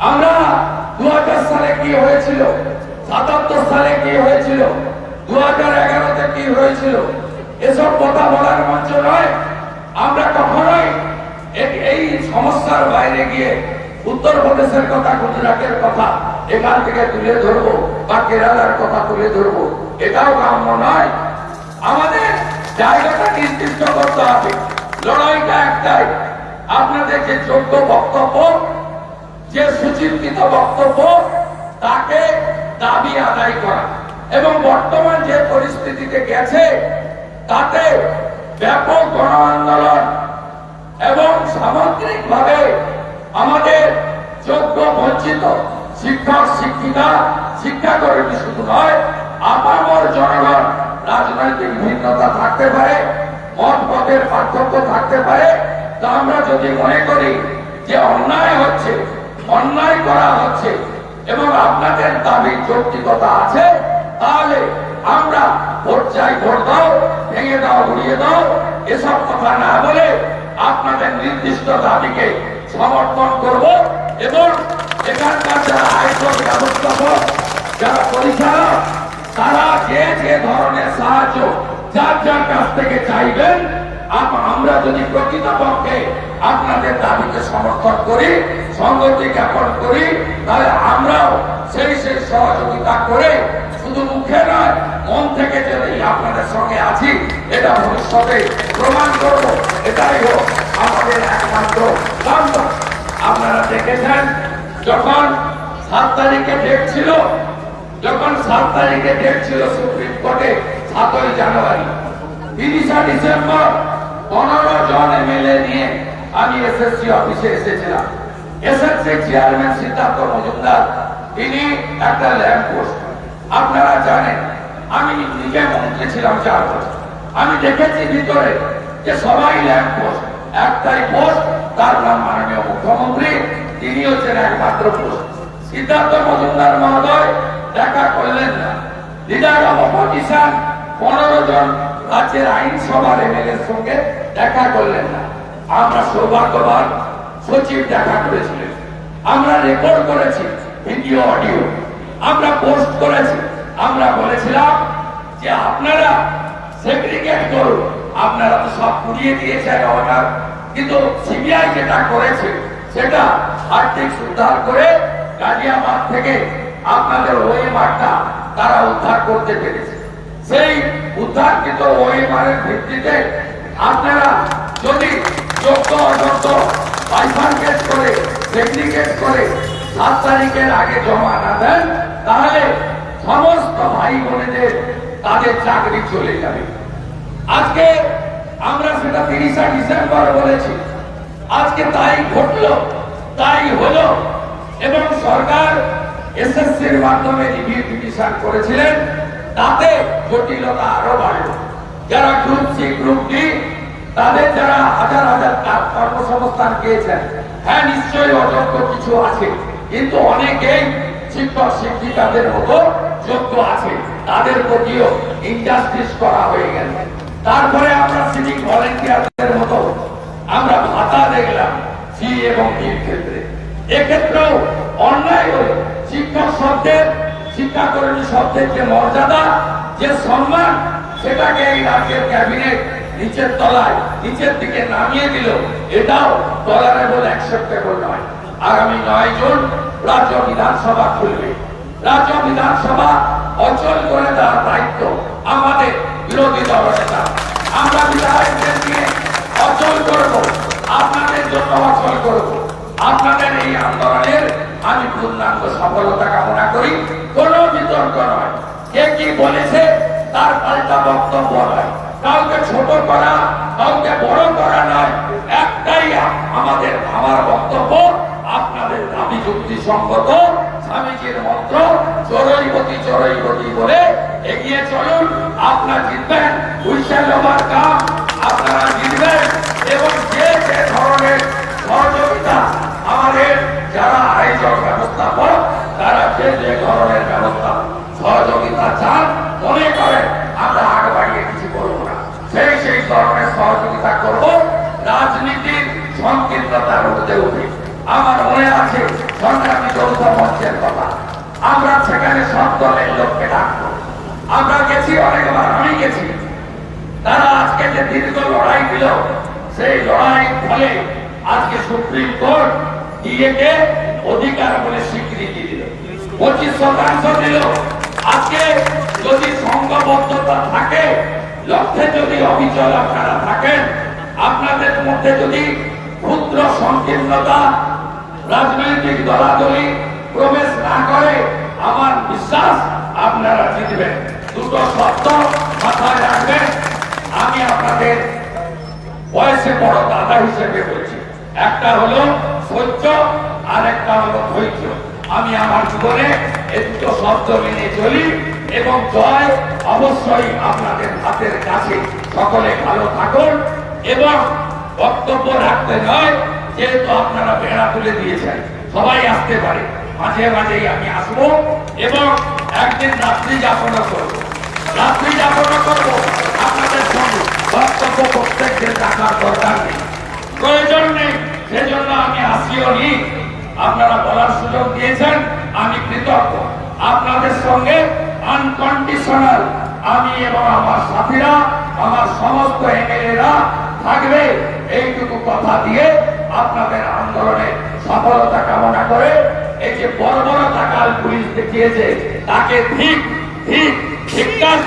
আমরা দু হাজার সালে কি হয়েছিল? সাতাত্তর সালে কি হয়েছিল? দু হাজার এগারোতে কি হয়েছিল? এসব কথা বলার মঞ্চ নয়। আমরা কখনোই এই সমস্যার বাইরে গিয়ে উত্তরপ্রদেশের কথা, গুজরাটের কথা, এখান থেকে তুলে ধরবো বা কেরালার কথা তুলে ধরবো, এটাও কাম্য নয়। আমাদের জায়গাটা নির্দিষ্ট করতে হবে। লড়াইটা একটাই। আপনাদের যে যোগ্য বক্তব্য যে সুচিন্তিত বক্তব্য, তাকে দাবি আদায় করা। এবং বর্তমান যে পরিস্থিতিতে গেছে, তাতে ব্যাপক গণ আন্দোলন এবং সামগ্রিকভাবে আমাদের যোগ্য, বঞ্চিত শিক্ষক, শিক্ষিকা শিক্ষা শিক্ষাকর্মী শুধু নয়, আপামর জনগণ, রাজনৈতিক ভিন্নতা থাকতে পারে, মত পথের পার্থক্য থাকতে পারে। তা আমরা যদি মনে করি যে অন্যায় হচ্ছে অন্যায় করা হচ্ছে। এবং আপনাদের দাবি যৌক্তিকতা আছে, তাহলে আমরা ভোট চাই, ভোট দাও, ভেঙে দাও উড়িয়ে দাও, এসব কথা না বলে আপনাদের নির্দিষ্ট দাবিকে সমর্থন করব এবং এখানকার যারা আয়োজক ব্যবস্থাপক, যারা পরিচালক, তারা যে যে ধরনের সাহায্য যার যার কাছ থেকে চাইবেন আমরা যদি প্রকৃতপক্ষে আপনাদের দাবিকে সমর্থন করি সংগতি জ্ঞাপন করি, তাহলে আমরাও সেই সেই সহযোগিতা করে শুধু মুখে নয়, মন থেকে যদি আপনাদের সঙ্গে আছি, এটা ভবিষ্যতে প্রমাণ করব, এটাই হোক আমাদের একমাত্র। আপনারা দেখেছেন, যখন সাত তারিখে ডেট ছিল, যখন সাত তারিখে ডেট ছিল সুপ্রিম কোর্টে, সাতই জানুয়ারি, তিরিশা ডিসেম্বর, পনেরো জন এমএলএ নিয়ে আমি এসএসসি অফিসে এসেছিলাম এসএসসি চেয়ারম্যান সিদ্ধার্থ মজুমদার, তিনি একটা ল্যাম্প আপনারা জানেন, আমি নিজে মন্ত্রী ছিলাম চার আমি দেখেছি ভিতরে যে সবাই ল্যাম্প একটাই পোস্ট, তার নাম মাননীয় মুখ্যমন্ত্রী, তিনি হচ্ছেন একমাত্র পোস্ট। সিদ্ধার্থ মজুমদার মহোদয়, দেখা করলেন না। লিডার অব অপোজিশন, পনেরো জন রাজ্যের আইনসভার এমএলএর সঙ্গে দেখা করলেন না। আমরা সৌভাগ্যবান সচিব দেখা করেছিলেন আমরা রেকর্ড করেছি ভিডিও অডিও আমরা পোস্ট করেছি। আমরা বলেছিলাম যে আপনারা সেগ্রিগেট করুন। আপনারা তো সব পুড়িয়ে দিয়েছেন অর্ডার কিন্তু সিবিআই যেটা করেছে, সেটা আর্থিক উদ্ধার করে গাজিয়াবাদ থেকে আপনাদের ওই মাঠটা তারা উদ্ধার করতে পেরেছে। সেই উদ্ধারকৃত ওই মানের ভিত্তিতে আপনারা যদি যোগ্য অযোগ্য বাইফার্কেট করে সেগ্রিগেট করে, সাত তারিখের আগে জমা না দেন, তাহলে সমস্ত ভাই বোনেদের তাদের চাকরি চলে যাবে। আজকে আমরা সেটা তিরিশা ডিসেম্বর বলেছি। আজকে তাই ঘটলো, তাই হলো, এবং সরকার এসএসসির মাধ্যমে রিভিউ পিটিশন করেছিলেন, তাতে জটিলতা আরও বাড়লো। যারা গ্রুপ সি গ্রুপ ডি তাদের যারা হাজার হাজার কর্মসংস্থান পেয়েছেন হ্যাঁ নিশ্চয়ই অযোগ্য কিছু আছে, কিন্তু অনেকেই শিক্ষক শিক্ষিকাদের মতো যোগ্য আছে। তাদের প্রতিও ইন্ডাস্ট্রিজ করা হয়ে গেছে। তারপরে আমরা সিভিক ভলেন্টিয়ারদের মতো আমরা ভাতা দেখলাম সি এবং ডির ক্ষেত্রে। এক্ষেত্রেও অন্যায় হল শিক্ষক শব্দের, শিক্ষাকর্মী শব্দের যে মর্যাদা, যে সম্মান, সেটাকে এই রাজ্যের ক্যাবিনেট নিচের তলায়, নিচের দিকে নামিয়ে দিল। এটাও টলারেবল অ্যাকসেপ্টেবল নয়। আগামী নয় জুন রাজ্য বিধানসভা খুলবে। রাজ্য বিধানসভা অচল করে দেওয়ার দায়িত্ব আমাদের বিরোধী দলনেতা। আমরা বিধায়কদের নিয়ে অচল করব, আপনাদের জন্য অচল করব। আপনাদের এই আন্দোলনের আমি পূর্ণাঙ্গ সফলতা কামনা করি। কোনো বিতর্ক নয়। কে কি বলেছে তার পাল্টা বক্তব্য নয়। কাউকে ছোট করা, কাউকে বড় করা নয়। একটাই আমাদের, আমার বক্তব্য, আপনাদের দাবি যুক্তি সঙ্গত স্বামীজির মন্ত্র চরৈবতী চরৈবতী বলে এগিয়ে চলুন। আপনারা জিতবেন হুইসেল ওভার কাম আপনারা জিতবেন। এবং যে যে ধরনের সহযোগিতা আমাদের, যারা আয়োজক ব্যবস্থাপক, তারা যে যে ধরনের ব্যবস্থা, সহযোগিতা চান, মনে করেন আমরা আগে বাড়িয়ে কিছু করব। ধরনের সহযোগিতা করব, রাজনীতির সংকীর্ণতার মধ্যে উঠে আমার মনে আছে সংগ্রামী আমরা সেখানে সব দলের লোককে ডাকবো। আমরা গেছি, অনেকবার আমি গেছি। তারা আজকে যে দীর্ঘ লড়াই দিল, সেই লড়াই ফলে আজকে সুপ্রিম কোর্ট ডিএকে অধিকার বলে স্বীকৃতি দিল। পঁচিশ শতাংশ দিল। আজকে যদি সংঘবদ্ধতা থাকে লক্ষ্যে যদি অবিচল আপনারা থাকেন, আপনাদের মধ্যে যদি ক্ষুদ্র সংকীর্ণতা, রাজনৈতিক দলাদলি প্রবেশ না করে, আমার বিশ্বাস আপনারা জিতবেন। দুটো শব্দ মাথায় রাখবেন। আমি আপনাদের বয়সে বড় দাদা হিসেবে বলছি। একটা হলো সহ্য আর একটা হলো ধৈর্য। আমি আমার জীবনে এ দুটো শব্দ মেনে চলি এবং জয় অবশ্যই আপনাদের হাতের কাছে সকলে ভালো থাকুন এবং বক্তব্য রাখতে নয়, যেহেতু আপনারা বেড়া তুলে দিয়েছেন। সবাই আসতে পারে। মাঝে মাঝেই আমি আসব এবং একদিন রাত্রি যাপনও করব। রাত্রি যাপনও করব। আপনাদের সঙ্গে বক্তব্য প্রত্যেকদের রাখার দরকার নেই। প্রয়োজন নেই, সেজন্য আমি আসিও নি। আপনারা বলার সুযোগ দিয়েছেন, আমি কৃতজ্ঞ। আপনাদের সঙ্গে আনকন্ডিশনাল আমি এবং আমার সাথীরা, আমার সমস্ত এমএলএরা থাকবে। এইটুকু কথা দিয়ে আপনাদের আন্দোলনে সফলতা কামনা করে এই যে বড় বড় টাকাল পুলিশ দেখিয়েছে, তাকে ঠিক ঠিক ঠিকঠাক